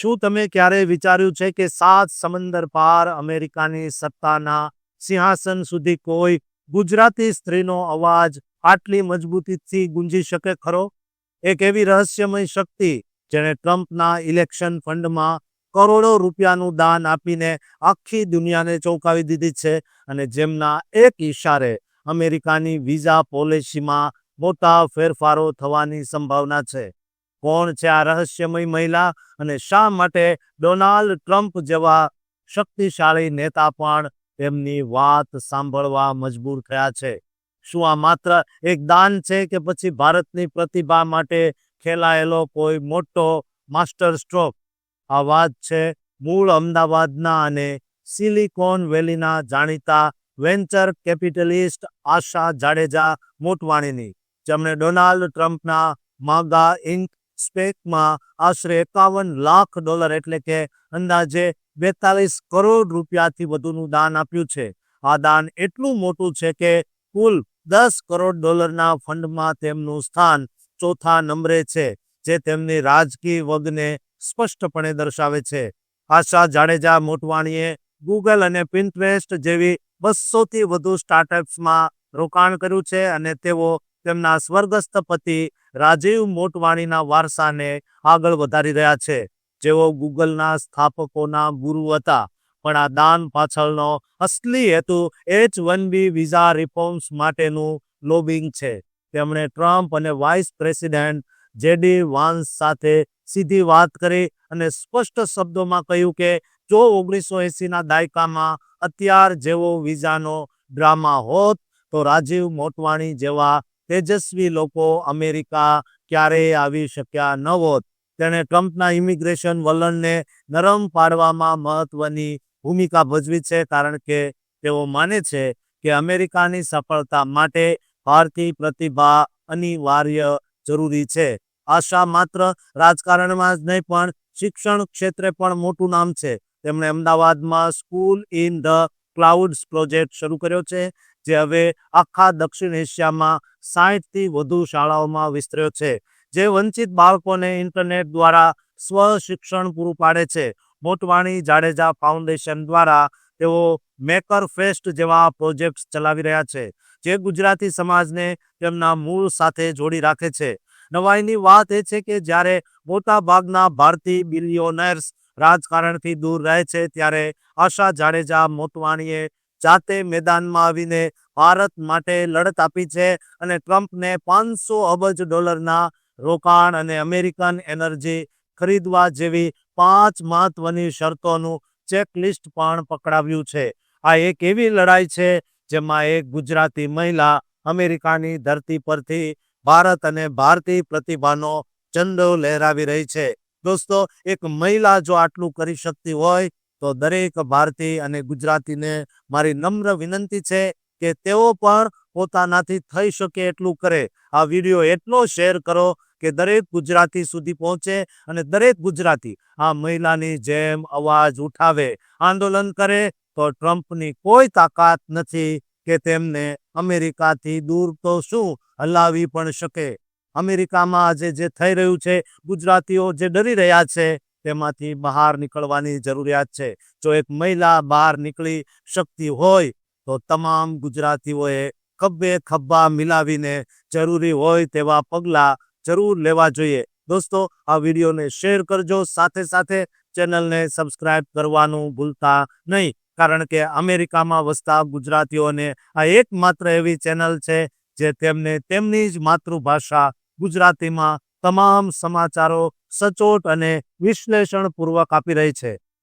શું તમે ક્યારેય વિચાર્યું છે કે સાત સમંદર પાર અમેરિકાની સત્તાના સિંહાસન સુધી કોઈ ગુજરાતી સ્ત્રીનો અવાજ આટલી મજબૂતીથી ગુંજી શકે ખરો? એક એવી રહસ્યમય શક્તિ જેણે ટ્રમ્પના ઇલેક્શન ફંડમાં કરોડો રૂપિયાનું દાન આપીને આખી દુનિયાને ચોંકાવી દીધી છે અને જેમના એક ઈશારે અમેરિકાની વિઝા પોલિસીમાં મોટા ફેરફારો થવાની સંભાવના છે. કોણ છે આ રહસ્યમય મહિલા અને શા માટે ડોનાલ્ડ ટ્રમ્પ જેવા શક્તિશાળી નેતા પણ તેમની વાત સાંભળવા મજબૂર થયા છે? શું આ માત્ર એક દાન છે કે પછી ભારતની પ્રતિભા માટે ખેલાયેલો કોઈ મોટો માસ્ટર સ્ટ્રોક? આ વાત છે મૂળ અમદાવાદના અને સિલિકોન વેલીના જાણીતા વેન્ચર કેપિટલિસ્ટ આશા જાડેજા મોટવાણીની. જેમણે ડોનાલ્ડ ટ્રમ્પના માગા ઇન્ક સ્પેકમાં આશરે એકાવન લાખ ડોલર એટલે કે અંદાજે બેતાલીસ કરોડ રૂપિયાથી વધુનું દાન આપ્યું છે. આ દાન એટલું મોટું છે કે કુલ દસ કરોડ ડોલરના ફંડમાં તેમનું સ્થાન ચોથા નંબરે છે, જે તેમની રાજકીય વગને સ્પષ્ટપણે દર્શાવે છે. આશા જાડેજા મોટવાણીએ ગૂગલ અને પિન્ટરેસ્ટ જેવી બસોથી વધુ સ્ટાર્ટઅપ્સમાં રોકાણ કર્યું છે અને તેઓ તેમના સ્વર્ગસ્થ પતિ રાજીવ મોટવાણીના વારસાને આગળ વધારી રહ્યા છે. જેઓ ગૂગલના સ્થાપકોના ગુરુ હતા, પણ આ દાન પાછળનો અસલી હેતુ H one B visa reforms માટેનું લોબિંગ છે. તેમણે ટ્રમ્પ અને વાઇસ પ્રેસિડેન્ટ જેડી વાન્સ સાથે સીધી વાત કરી અને સ્પષ્ટ શબ્દોમાં કહ્યું કે, જો ઓગણીસો એસીના દાયકામાં અત્યાર જેવો વિઝાનો ડ્રામા હોત, તો રાજીવ મોટવાણી જેવા તેજસ્વી લોકો અમેરિકા ક્યારેય આવી શક્યા ન હોત. તેણે ટ્રમ્પના ઇમિગ્રેશન વલણને નરમ પાડવામાં મહત્વની ભૂમિકા ભજવી છે, કારણ કે તેઓ માને છે કે અમેરિકાની સફળતા માટે ભારતીય પ્રતિભા અનિવાર્ય જરૂરી છે. આશા માત્ર રાજકારણમાં જ નહીં, પણ શિક્ષણ ક્ષેત્રે પણ મોટું નામ છે. તેમણે અમદાવાદમાં school in the clouds project શરૂ કર્યો છે. જે હવે આખા દક્ષિણ એશિયામાં સાહીઠથી વધુ શાળાઓમાં વિસ્તર્યો છે, જે વંચિત બાળકોને ઇન્ટરનેટ દ્વારા સ્વ શિક્ષણ પૂરું પાડે છે. મોટવાણી જાડેજા ફાઉન્ડેશન દ્વારા તેઓ મેકર ફેસ્ટ જેવા પ્રોજેક્ટ્સ ચલાવી રહ્યા છે, જે ગુજરાતી સમાજને તેમના મૂળ સાથે જોડી રાખે છે. નવાઈની વાત એ છે કે જ્યારે મોટા ભાગના ભારતીય બિલિયોનર્સ રાજકારણથી દૂર રહે છે, ત્યારે આશા જાડેજા, મોટવાણીએ જાતે મેદાનમાં આવીને ભારત માટે લડત આપી છે અને ટ્રમ્પને પાંચસો અબજ ડોલરના રોકાણ અને અમેરિકન એનર્જી ખરીદવા જેવી પાંચ મહત્વની શરતોનું ચેકલિસ્ટ પણ પકડાવ્યું છે. આ એક એવી લડાઈ છે જેમાં એક ગુજરાતી મહિલા અમેરિકાની ધરતી પરથી ભારત અને ભારતીય પ્રતિભાનો ઝંડો લહેરાવી રહી છે. દોસ્તો, એક મહિલા જો આટલું કરી શકતી હોય તો દરેક ભારતીય અને ગુજરાતીને મારી નમ્ર વિનંતી છે કે તેઓ પણ પોતાનાથી થઈ શકે એટલું કરે. આ વીડિયો એટલો શેર કરો કે દરેક ગુજરાતી સુધી પહોંચે અને દરેક ગુજરાતી આ મહિલાની જેમ અવાજ ઉઠાવે. આંદોલન કરે તો ટ્રમ્પની કોઈ તાકાત નથી કે તેમને અમેરિકાથી દૂર તો શું હલાવી પણ શકે. અમેરિકામાં આજે જે થઈ રહ્યું છે, ગુજરાતીઓ જે ડરી રહ્યા છે તેમાંથી બહાર નીકળવાની જરૂરિયાત છે. જો એક મહિલા બહાર નીકળી શકતી હોય, તો તમામ ગુજરાતીઓએ ખભે ખભા મિલાવીને જરૂરી હોય તેવા પગલાં જરૂર લેવા જોઈએ. દોસ્તો, આ વિડીયોને શેર કરજો. સાથે સાથે ચેનલને સબસ્ક્રાઇબ કરવાનું ભૂલતા નહીં, કારણ કે અમેરિકામાં વસતા ગુજરાતીઓને આ એકમાત્ર એવી ચેનલ છે, જે તેમને તેમની જ માતૃભાષા ગુજરાતીમાં તમામ સમાચારો સચોટ અને વિશ્લેષણપૂર્વક આપી રહી છે.